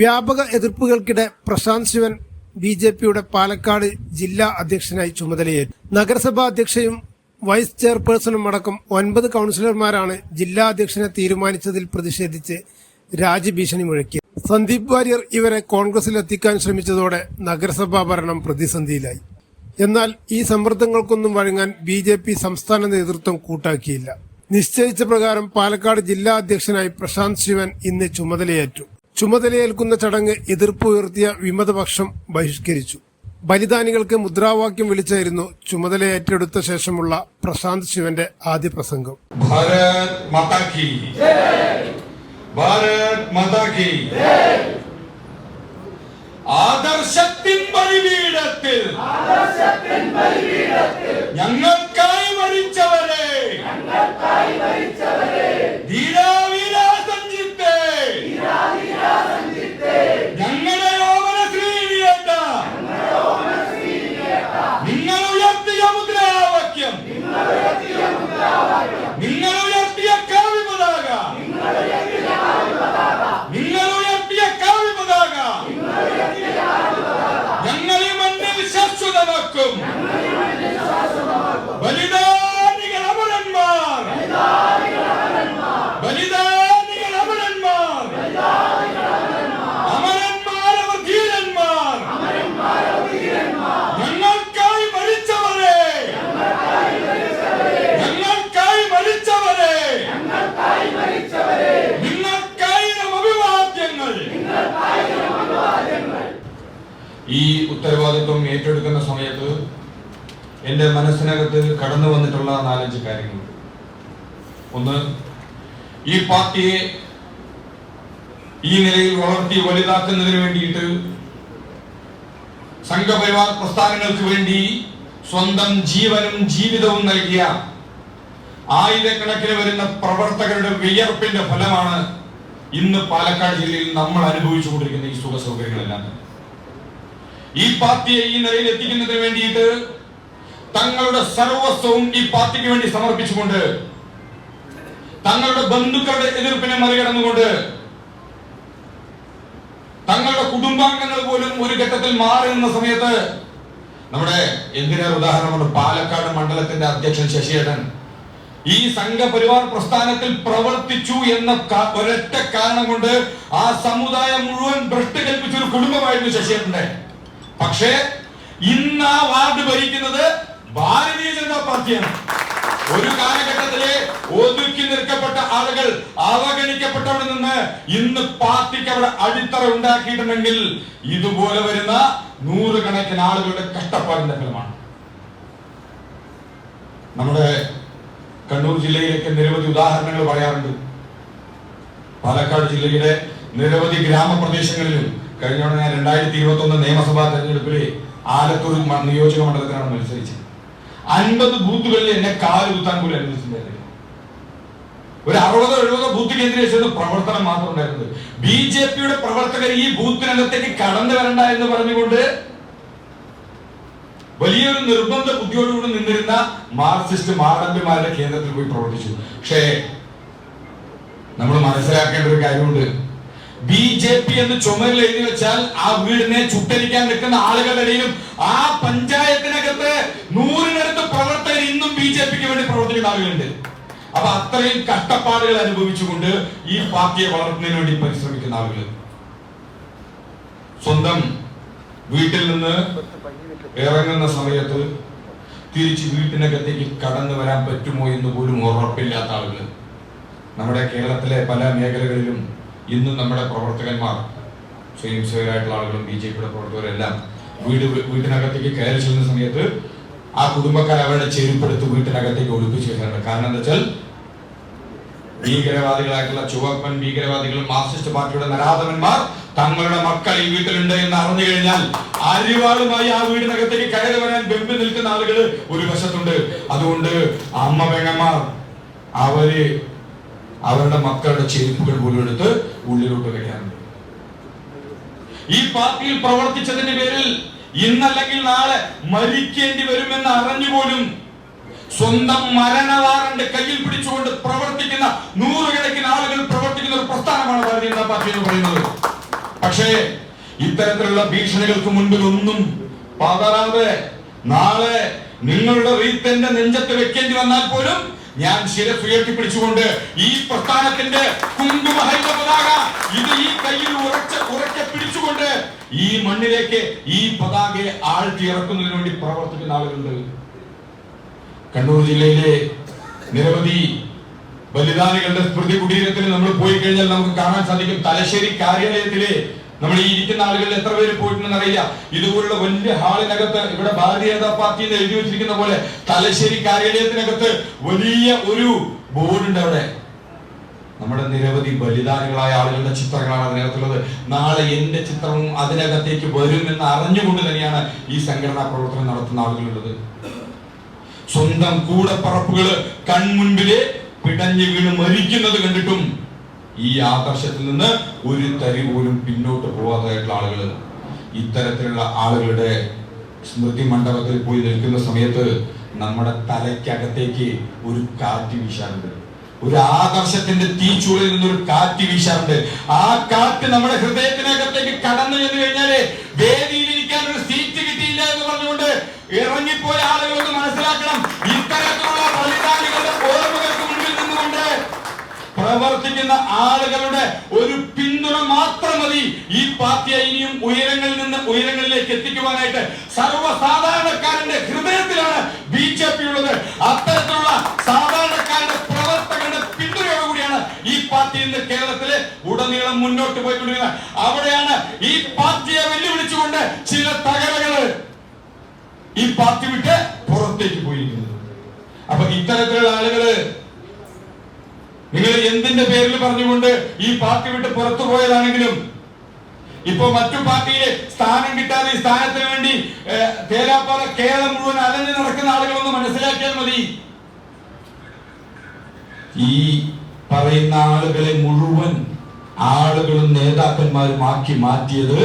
വ്യാപക എതിർപ്പുകൾക്കിടെ Prashanth Sivan B J പിയുടെ പാലക്കാട് ജില്ലാ അധ്യക്ഷനായി ചുമതലയേറ്റു. നഗരസഭാ അധ്യക്ഷയും വൈസ് ചെയർപേഴ്സണും അടക്കം ഒൻപത് കൗൺസിലർമാരാണ് ജില്ലാ അധ്യക്ഷനെ തീരുമാനിച്ചതിൽ പ്രതിഷേധിച്ച് രാജ്യഭീഷണി മുഴക്കി. സന്ദീപ് വാര്യർ ഇവരെ കോൺഗ്രസിൽ എത്തിക്കാൻ ശ്രമിച്ചതോടെ നഗരസഭാ ഭരണം പ്രതിസന്ധിയിലായി. എന്നാൽ ഈ സമ്മർദ്ദങ്ങൾക്കൊന്നും വഴങ്ങാൻ ബി ജെ പി സംസ്ഥാന നേതൃത്വം കൂട്ടാക്കിയില്ല. നിശ്ചയിച്ച പ്രകാരം പാലക്കാട് ജില്ലാ അധ്യക്ഷനായി പ്രശാന്ത് ശിവൻ ഇന്ന് ചുമതലയേറ്റു. ചുമതലയേൽക്കുന്ന ചടങ്ങ് എതിർപ്പുയർത്തിയ വിമതപക്ഷം ബഹിഷ്കരിച്ചു. ബലിദാനികൾക്ക് മുദ്രാവാക്യം വിളിച്ചായിരുന്നു ചുമതല ഏറ്റെടുത്ത ശേഷമുള്ള പ്രശാന്ത് ശിവന്റെ ആദ്യ പ്രസംഗം. ഭാരത് ഭാരത് ആദർശത്തിൻ ഞങ്ങൾക്കായി മരിച്ചവരെ. ഉത്തരവാദിത്വം ഏറ്റെടുക്കുന്ന സമയത്ത് എന്റെ മനസ്സിനകത്ത് കടന്നു വന്നിട്ടുള്ള നാലഞ്ച് കാര്യങ്ങൾ ഒന്ന് ഈ പാർട്ടിയെ ഈ നിലയിൽ വളർത്തി വലുതാക്കുന്നതിന് വേണ്ടിയിട്ട് സംഘപരിവാർ പ്രസ്ഥാനങ്ങൾക്ക് വേണ്ടി സ്വന്തം ജീവനും ജീവിതവും നൽകിയ ആയിരക്കണക്കിന് വരുന്ന പ്രവർത്തകരുടെ വിയർപ്പിന്റെ ഫലമാണ് ഇന്ന് പാലക്കാട് ജില്ലയിൽ നമ്മൾ അനുഭവിച്ചുകൊണ്ടിരിക്കുന്ന ഈ സുഖ സൗകര്യങ്ങളെല്ലാം. ഈ പാർട്ടിയെ ഈ നിലയിൽ എത്തിക്കുന്നതിന് വേണ്ടിയിട്ട് തങ്ങളുടെ സർവസ്വവും ഈ പാർട്ടിക്ക് വേണ്ടി സമർപ്പിച്ചുകൊണ്ട് തങ്ങളുടെ ബന്ധുക്കളുടെ എതിർപ്പിനെ മറികടന്നുകൊണ്ട് തങ്ങളുടെ കുടുംബാംഗങ്ങൾ പോലും ഒരു ഘട്ടത്തിൽ മാറി നിന്ന സമയത്ത് നമ്മുടെ എന്തിനേറെ ഉദാഹരണമാണ് പാലക്കാട് മണ്ഡലത്തിന്റെ അധ്യക്ഷൻ ശശിയേട്ടൻ ഈ സംഘപരിവാർ പ്രസ്ഥാനത്തിൽ പ്രവർത്തിച്ചു എന്ന ഒരൊറ്റ കാരണം കൊണ്ട് ആ സമുദായം മുഴുവൻ ഭ്രഷ്ട് കൽപ്പിച്ച ഒരു കുടുംബമായിരുന്നു ശശിയേട്ടന്റെ പക്ഷേ ഇന്ന് ആ വാർഡ് ഭരിക്കുന്നത് ഭാരതീയ ജനതാ പാർട്ടിയാണ്. ഒരു കാലഘട്ടത്തിലെ ഒതുക്കി നിൽക്കപ്പെട്ട ആളുകൾ അവഗണിക്കപ്പെട്ടവിടെ നിന്ന് ഇന്ന് പാർട്ടിക്ക് അവിടെ അടിത്തറ ഉണ്ടാക്കിയിട്ടുണ്ടെങ്കിൽ ഇതുപോലെ വരുന്ന നൂറുകണക്കിന് ആളുകളുടെ കഷ്ടപ്പാടിന്റെ ഫലമാണ്. നമ്മുടെ കണ്ണൂർ ജില്ലയിലേക്ക് നിരവധി ഉദാഹരണങ്ങൾ പറയാറുണ്ട്. പാലക്കാട് ജില്ലയിലെ നിരവധി ഗ്രാമപ്രദേശങ്ങളിലും കഴിഞ്ഞ തവണ രണ്ടായിരത്തി ഇരുപത്തി ഒന്ന് നിയമസഭാ തെരഞ്ഞെടുപ്പിൽ ആലത്തൂർ നിയോജക മണ്ഡലത്തിലാണ് മത്സരിച്ചത്. അൻപത് ബൂത്തുകളിൽ എന്നെ കാലുകുത്താൻ പോലും അനുവദിച്ചിട്ടുണ്ടായിരുന്നു ഒരു അറുപതോ എഴുപതോ ബൂത്ത് കേന്ദ്രീകരിച്ചത് പ്രവർത്തനം മാത്രം ഉണ്ടായിരുന്നത്. ബി ജെ പിയുടെ പ്രവർത്തകർ ഈ ബൂത്തിനകത്തേക്ക് കടന്നു വരണ്ട എന്ന് പറഞ്ഞുകൊണ്ട് വലിയൊരു നിർബന്ധ ബുദ്ധിയോടുകൂടി നിന്നിരുന്ന മാർക്സിസ്റ്റ് മാടമ്പിമാരുടെ കേന്ദ്രത്തിൽ പോയി പ്രവർത്തിച്ചു. പക്ഷേ നമ്മൾ മനസ്സിലാക്കേണ്ട ഒരു കാര്യമുണ്ട്. ബി ജെ പി എന്ന് ചുമരിൽ എഴുതി വെച്ചാൽ ആ വീടിനെ ചുട്ടരിക്കാൻ നിൽക്കുന്ന ആളുകളുടെയും ആ പഞ്ചായത്തിനകത്ത് നൂറിനടുത്ത് പ്രവർത്തകർ ഇന്നും ബി ജെ പിക്ക് വേണ്ടി പ്രവർത്തിക്കുന്ന ആളുകളുണ്ട് അപ്പൊ അത്രയും കഷ്ടപ്പാടുകൾ അനുഭവിച്ചുകൊണ്ട് ഈ പാർട്ടിയെ വളർത്തുന്നതിന് വേണ്ടി പരിശ്രമിക്കുന്ന ആളുകൾ. സ്വന്തം വീട്ടിൽ നിന്ന് ഇറങ്ങുന്ന സമയത്ത് തിരിച്ച് വീട്ടിനകത്തേക്ക് കടന്നു വരാൻ പറ്റുമോ എന്ന് പോലും ഉറപ്പില്ലാത്ത ആളുകൾ. നമ്മുടെ കേരളത്തിലെ പല മേഖലകളിലും ഇന്നും നമ്മുടെ പ്രവർത്തകന്മാർ സ്വയം ആളുകളും ബി ജെ പിയുടെ പ്രവർത്തകരെല്ലാം വീട് വീട്ടിനകത്തേക്ക് കയറി ചെല്ലുന്ന സമയത്ത് ആ കുടുംബക്കാർ അവരുടെ ചെരുപ്പെടുത്ത് വീട്ടിനകത്തേക്ക് ഒളിപ്പിച്ചു കാരണം എന്താ വെച്ചാൽ ഭീകരവാദികളായിട്ടുള്ള ചുവപ്പൻ ഭീകരവാദികളും മാർക്സിസ്റ്റ് പാർട്ടിയുടെ നരാധവന്മാർ തങ്ങളുടെ മക്കൾ ഈ വീട്ടിലുണ്ട് എന്ന് അറിഞ്ഞു കഴിഞ്ഞാൽ അരിവാളുമായി ആ വീടിനകത്തേക്ക് കയറി വരാൻ ബെമ്പി നിൽക്കുന്ന ആളുകൾ ഒരു വശത്തുണ്ട്. അതുകൊണ്ട് അമ്മ പെങ്ങന്മാർ അവർ അവരുടെ മക്കളുടെ ചെരുപ്പുകൾ പോലും എടുത്ത് ഉള്ളിലോട്ട് വെക്കാറുണ്ട് ഈ പാർട്ടിയിൽ പ്രവർത്തിച്ചതിന്റെ പേരിൽ ഇന്നല്ലെങ്കിൽ നാളെ മരിക്കേണ്ടി വരുമെന്ന് അറിഞ്ഞുപോലും സ്വന്തം മരണവാറണ്ട് കയ്യിൽ പിടിച്ചുകൊണ്ട് പ്രവർത്തിക്കുന്ന നൂറുകണക്കിന് ആളുകൾ പ്രവർത്തിക്കുന്ന ഒരു പ്രസ്ഥാനമാണ് ഭാരതീയ ജനതാ പാർട്ടി എന്ന് പറയുന്നത്. പക്ഷേ ഇത്തരത്തിലുള്ള ഭീഷണികൾക്ക് മുൻപിൽ ഒന്നും പതറാതെ നാളെ നിങ്ങളുടെ റീത്തന്റെ നെഞ്ചത്ത് വെക്കേണ്ടി വന്നാൽ പോലും ഞാൻ ശിരസ് ഉയർത്തിപ്പിടിച്ചുകൊണ്ട് ഈ പ്രസ്ഥാനത്തിന്റെ കുങ്കുമഹരിത പതാക ഇത് ഈ കയ്യിൽ ഉറച്ച ഉറക്കെ പിടിച്ചുകൊണ്ട് ഈ മണ്ണിലേക്ക് ഈ പതാകയെ ആഴ്ത്തിയിറക്കുന്നതിന് വേണ്ടി പ്രവർത്തിക്കുന്ന ആളുകളുണ്ട്. കണ്ണൂർ ജില്ലയിലെ നിരവധി ബലിദാനികളുടെ സ്മൃതി കുടീരത്തിൽ നമ്മൾ പോയി കഴിഞ്ഞാൽ നമുക്ക് കാണാൻ സാധിക്കും തലശ്ശേരി കാര്യാലയത്തിലെ നമ്മൾ ഈ ഇരിക്കുന്ന ആളുകളിൽ എത്ര പേര് പോയിട്ടുണ്ടെന്ന് അറിയില്ല. ഇതുപോലുള്ള വലിയ ഹാളിനകത്ത് ഇവിടെ ഭാരതീയ ജനതാ പാർട്ടി എന്ന് എഴുതി വെച്ചിരിക്കുന്ന പോലെ തലശ്ശേരി കാര്യാലയത്തിനകത്ത് വലിയ ഒരു ബോർഡുണ്ട് അവിടെ. നമ്മുടെ നിരവധി ബലിദാനികളായ ആളുകളുടെ ചിത്രങ്ങളാണ് അതിനകത്തുള്ളത്. നാളെ എന്റെ ചിത്രവും അതിനകത്തേക്ക് വരുമെന്ന് അറിഞ്ഞുകൊണ്ട് തന്നെയാണ് ഈ സംഘടനാ പ്രവർത്തനം നടത്തുന്ന ആളുകളുള്ളത്. സ്വന്തം കൂടപ്പറപ്പുകൾ കൺമുൻപിലെ പിടഞ്ഞു വീണ് മരിക്കുന്നത് കണ്ടിട്ടും ഈ ആദർശത്തിൽ നിന്ന് ഒരു തരി പോലും പിന്നോട്ട് പോവാതായിട്ടുള്ള ആളുകൾ ഇത്തരത്തിലുള്ള ആളുകളുടെ സ്മൃതി മണ്ഡപത്തിൽ പോയി നിൽക്കുന്ന സമയത്ത് നമ്മുടെ തലയ്ക്കകത്തേക്ക് ഒരു കാറ്റ് വീശാറുണ്ട്. ഒരു ആദർശത്തിന്റെ തീച്ചുളിൽ നിന്നൊരു കാറ്റ് വീശാറുണ്ട്. ആ കാറ്റ് നമ്മുടെ ഹൃദയത്തിനകത്തേക്ക് കടന്നു എന്ന് കഴിഞ്ഞാൽ വേദിയിലിരിക്കാൻ ഒരു സീറ്റ് കിട്ടിയില്ല എന്ന് പറഞ്ഞുകൊണ്ട് ഇറങ്ങിപ്പോയ ആളുകളൊന്ന് മനസ്സിലാക്കണം. ഇത്തരത്തിലുള്ള പ്രവർത്തിക്കുന്ന ആളുകളുടെ ഒരു പിന്തുണ മാത്രം മതി. ഈ പാർട്ടിയെ ഇനിയും ഉയരങ്ങളിൽ നിന്ന് ഉയരങ്ങളിലേക്ക് എത്തിക്കുവാനായിട്ട് സർവസാധാരണക്കാരന്റെ ഹൃദയത്തിലാണ് ബി ജെ പി ഉള്ളത്. അത്തരത്തിലുള്ള സാധാരണക്കാരുടെ പ്രവർത്തകരുടെ പിന്തുണയോടുകൂടിയാണ് ഈ പാർട്ടി ഇന്ന് കേരളത്തിലെ ഉടനീളം മുന്നോട്ട് പോയിക്കൊണ്ടിരിക്കുന്നത്. അവിടെയാണ് ഈ പാർട്ടിയെ വെല്ലുവിളിച്ചുകൊണ്ട് ചില തകരകൾ ഈ പാർട്ടി വിട്ട് പുറത്തേക്ക് പോയിരിക്കുന്നത്. അപ്പൊ ഇത്തരത്തിലുള്ള ആളുകൾ നിങ്ങൾ എന്തിന്റെ പേരിൽ പറഞ്ഞുകൊണ്ട് ഈ പാർട്ടി വിട്ട് പുറത്തു പോയതാണെങ്കിലും ഇപ്പൊ മറ്റു പാർട്ടിയിലെ സ്ഥാനം കിട്ടാതെ ഈ സ്ഥാനത്തിന് വേണ്ടി തേരാപ്പാറ കേരളം മുഴുവൻ അലഞ്ഞു നടക്കുന്ന ആളുകളൊന്ന് മനസ്സിലാക്കിയാൽ മതി. ഈ പറയുന്ന ആളുകളെ മുഴുവൻ ആളുകളും നേതാക്കന്മാരും ആക്കി മാറ്റിയത്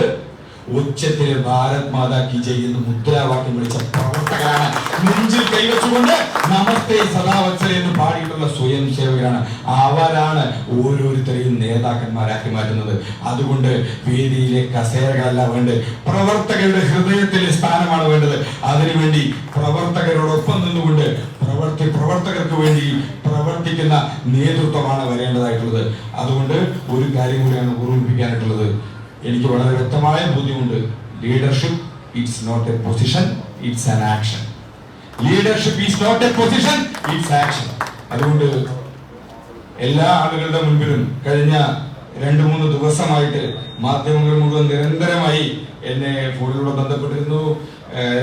ഉച്ചത്തിലെ ഭാരത് മാതാ കി ജയ് എന്ന് മുദ്രാവാക്യം വിളിച്ച പ്രവർത്തകരാണ് നെഞ്ചിൽ കൈവച്ചുകൊണ്ട് നമസ്തേ സദാവത്സര എന്ന് പാടിയിട്ടുള്ള സ്വയം സേവകരാണ് അവരാണ് ഓരോരുത്തരെയും നേതാക്കന്മാരാക്കി മാറ്റുന്നത്. അതുകൊണ്ട് വേദിയിലെ കസേരകളല്ല വേണ്ടത് പ്രവർത്തകരുടെ ഹൃദയത്തിലെ സ്ഥാനമാണ് വേണ്ടത്. അതിനുവേണ്ടി പ്രവർത്തകരോടൊപ്പം നിന്നുകൊണ്ട് പ്രവർത്തി പ്രവർത്തകർക്ക് വേണ്ടി പ്രവർത്തിക്കുന്ന നേതൃത്വമാണ് വരേണ്ടതായിട്ടുള്ളത്. അതുകൊണ്ട് ഒരു കാര്യം കൂടിയാണ് ഓർമ്മിപ്പിക്കാനായിട്ടുള്ളത് എനിക്ക് വളരെ വ്യക്തമായ ബോധ്യമുണ്ട്. Leadership it's not a position it's an action leadership is not a position it's action അതുകൊണ്ട് എല്ലാ ആളുകളുടെ മുൻപിലും കഴിഞ്ഞ രണ്ട് മൂന്ന് ദിവസമായിട്ട് മാധ്യമങ്ങൾ മുഴുവൻ നിരന്തരമായി എന്നെ ഫോണിലൂടെ ബന്ധപ്പെട്ടിരുന്നു.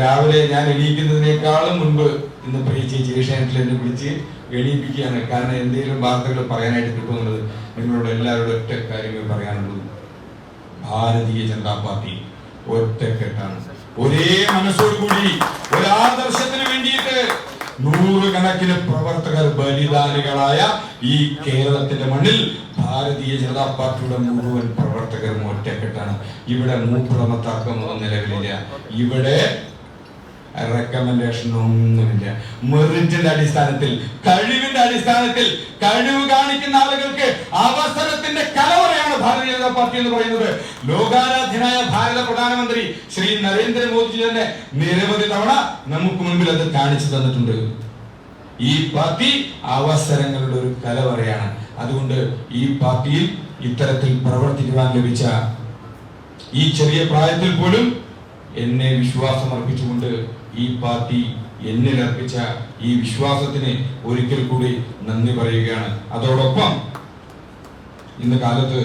രാവിലെ ഞാൻ എണീക്കുന്നതിനേക്കാളും മുൻപ് ഇന്ന് പ്രിയ ചേച്ചി ഏഷ്യാനെറ്റിൽ എന്നെ വിളിച്ച് എണീപ്പിക്കുകയാണ്. കാരണം എന്തെങ്കിലും വാർത്തകൾ പറയാനായിട്ട് കിട്ടുമെന്നുള്ളത് നിങ്ങളോട് എല്ലാവരോടും ഒറ്റ കാര്യങ്ങൾ പറയാനുള്ളത് ഭാരതീയ ജനതാ പാർട്ടി ഒറ്റക്കെട്ടാണ്. ഒരേ മനസ്സോടുകൂടി ഒരു ആദർശത്തിന് വേണ്ടിയിട്ട് നൂറുകണക്കിന് പ്രവർത്തകർ ബലിദാനികളായ ഈ കേരളത്തിന്റെ മണ്ണിൽ ഭാരതീയ ജനതാ പാർട്ടിയുടെ മുഴുവൻ പ്രവർത്തകരും ഒറ്റക്കെട്ടാണ്. ഇവിടെ തർക്കമൊന്നും നിലവിലില്ല. ഇവിടെ റെക്കമെൻഡേഷൻ ഒന്നുമില്ല. മെറിറ്റിന്റെ അടിസ്ഥാനത്തിൽ കഴിവിന്റെ അടിസ്ഥാനത്തിൽ കഴിവ് കാണിക്കുന്ന ആളുകൾക്ക് അവസരത്തിന്റെ കലവറയാണ് ജനതാ പാർട്ടി എന്ന് പറയുന്നത് ലോകാരാധ്യനായ ഭാരത പ്രധാനമന്ത്രി ശ്രീ നരേന്ദ്രമോദി തന്നെ നിരവധി തവണ നമുക്ക് മുൻപിൽ അത് കാണിച്ചു തന്നിട്ടുണ്ട്. ഈ പാർട്ടി അവസരങ്ങളുടെ ഒരു കലവറയാണ്. അതുകൊണ്ട് ഈ പാർട്ടിയിൽ ഇത്തരത്തിൽ പ്രവർത്തിക്കുവാൻ ലഭിച്ച ഈ ചെറിയ പ്രായത്തിൽ പോലും എന്നെ വിശ്വാസം അർപ്പിച്ചുകൊണ്ട് ഈ പാർട്ടി എന്നിൽ അർപ്പിച്ച ഈ വിശ്വാസത്തിന് ഒരിക്കൽ കൂടി നന്ദി പറയുകയാണ്. അതോടൊപ്പം ഇന്ന് കാലത്ത്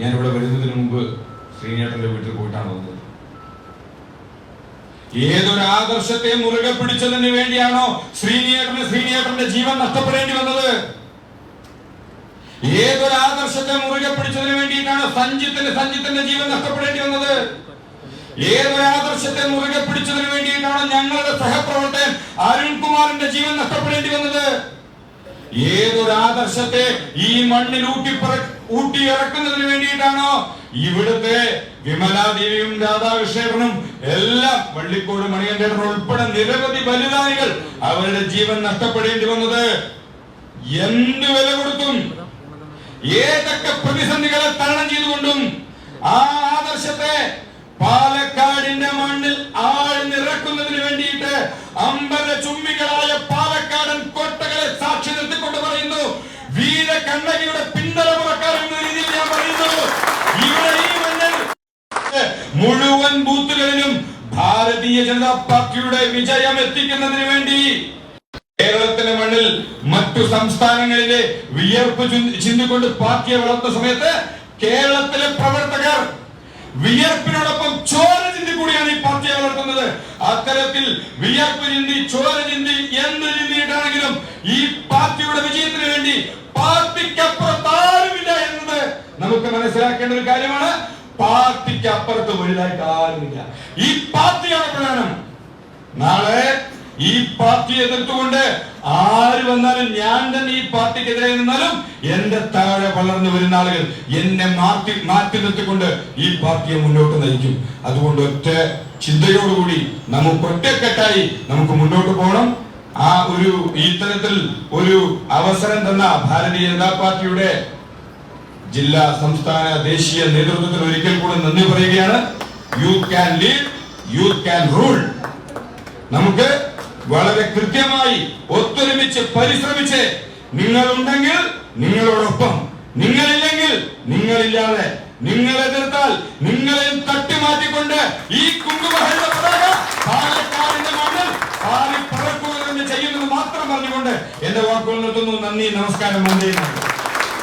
ഞാൻ ഇവിടെ വരുന്നതിന് മുമ്പ് ശ്രീനേട്ടന്റെ വീട്ടിൽ പോയിട്ടാണ് വന്നത്. ഏതൊരു ആദർശത്തെ മുറുകെ പിടിച്ചതിന് വേണ്ടിയാണോ ശ്രീനിയേട്ടന് ശ്രീനിയേട്ടന്റെ ജീവൻ നഷ്ടപ്പെടേണ്ടി വന്നത്? ഏതൊരു ആദർശത്തെ മുറുകെ പിടിച്ചതിന് വേണ്ടിയിട്ടാണ് സഞ്ജിത്തിന് സഞ്ജിത്തിന്റെ ജീവൻ നഷ്ടപ്പെടേണ്ടി വന്നത്? ഏതൊരു ആദർശത്തെ മുറുകെ പിടിച്ചതിന് വേണ്ടിയിട്ടാണ് ഞങ്ങളുടെ സഹപ്രവർത്തകൻ അരുൺകുമാറിന്റെ ജീവൻ നഷ്ടപ്പെടേണ്ടി വന്നത്? ഏതൊരു ആദർശത്തെ ഈ മണ്ണിൽ ഊട്ടി ഊട്ടി ഇറക്കുന്നതിന് വേണ്ടിയിട്ടാണോ? ഇവിടുത്തെ വിമലാദേവിയും രാധാകൃഷ്ണനും എല്ലാം വള്ളിക്കോട് മണികണ്ഠേട്ടൻ ഉൾപ്പെടെ നിരവധി ബലിദാനികൾ അവരുടെ ജീവൻ നഷ്ടപ്പെടേണ്ടി വന്നത്. എന്ത് വില കൊടുത്തും ഏതൊക്കെ പ്രതിസന്ധികളെ തരണം ചെയ്തുകൊണ്ടും ആ ആദർശത്തെ പാലക്കാടിന്റെ മണ്ണിൽ ആഴ്ന്നിറക്കുന്നതിന് വേണ്ടിയിട്ട് അമ്പര ചുമ്മികളായ പാലക്കാടൻ കോട്ടകളെ സാക്ഷി നിർത്തിക്കൊണ്ട് പറയുന്നു. വീര കണ്ണകിയുടെ പിന്തല പുറക്കാരൻ രീതിയിൽ ഞാൻ പറയുന്നു. മണ്ണിൽ മുഴുവൻ ബൂത്തുകളിലും ഭാരതീയ ജനതാ പാർട്ടിയുടെ വിജയം എത്തിക്കുന്നതിന് വേണ്ടി കേരളത്തിലെ മണ്ണിൽ മറ്റു സംസ്ഥാനങ്ങളിലെ വിയർപ്പ് ചുന്തി- ചിന്തിക്കൊണ്ട് പാർട്ടിയെ വളർത്തുന്ന സമയത്ത് കേരളത്തിലെ പ്രവർത്തകർ വിയർപ്പിനോടൊപ്പം ചോര ചിന്തി കൂടിയാണ് ഈ പാർട്ടിയെ വളർത്തുന്നത് അത്തരത്തിൽ വിയർപ്പ് ചിന്തി ചോര ചിന്തി എന്ന് ചിന്തിയിട്ടാണെങ്കിലും ഈ പാർട്ടിയുടെ വിജയത്തിന് വേണ്ടി പാർട്ടിക്കപ്പുറത്ത് ആരുമില്ല എന്നത് നമുക്ക് മനസ്സിലാക്കേണ്ട ഒരു കാര്യമാണ്. പാർട്ടിക്ക് അപ്പുറത്ത് വലുതായിട്ട് ആരുമില്ല. ഈ പാർട്ടിയാണ് പ്രധാനം. നാളെ ഈ പാർട്ടി എതിർത്തുകൊണ്ട് ആര് വന്നാലും ഞാൻ തന്നെ ഈ പാർട്ടിക്കെതിരെ നിന്നാലും എന്റെ താഴെ വളർന്നു വരുന്ന ആളുകൾ എന്നെ മാറ്റി മാറ്റി നിർത്തിക്കൊണ്ട് ഈ പാർട്ടിയെ മുന്നോട്ട് നയിക്കും. അതുകൊണ്ട് ഒറ്റ ചിന്തയോടുകൂടി നമുക്ക് ഒറ്റക്കെട്ടായി നമുക്ക് മുന്നോട്ട് പോകണം. ആ ഒരു ഇത്തരത്തിൽ ഒരു അവസരം തന്ന ഭാരതീയ ജനതാ പാർട്ടിയുടെ ജില്ലാ സംസ്ഥാന ദേശീയ നേതൃത്വത്തിൽ ഒരിക്കൽ കൂടെ നന്ദി പറയുകയാണ്. You can lead you can rule നമുക്ക് വളരെ കൃത്യമായി ഒത്തൊരുമിച്ച് പരിശ്രമിച്ച് നിങ്ങളുണ്ടെങ്കിൽ നിങ്ങളോടൊപ്പം. നിങ്ങളില്ലെങ്കിൽ നിങ്ങളില്ലാതെ. നിങ്ങൾ എതിർത്താൽ നിങ്ങളെ തട്ടിമാറ്റിക്കൊണ്ട് ഈ കുങ്കുമഹരിത ചെയ്യുന്നത് മാത്രം പറഞ്ഞുകൊണ്ട് എന്റെ വാക്കുകൾ നിർത്തുന്നു. നന്ദി നമസ്കാരം നന്ദി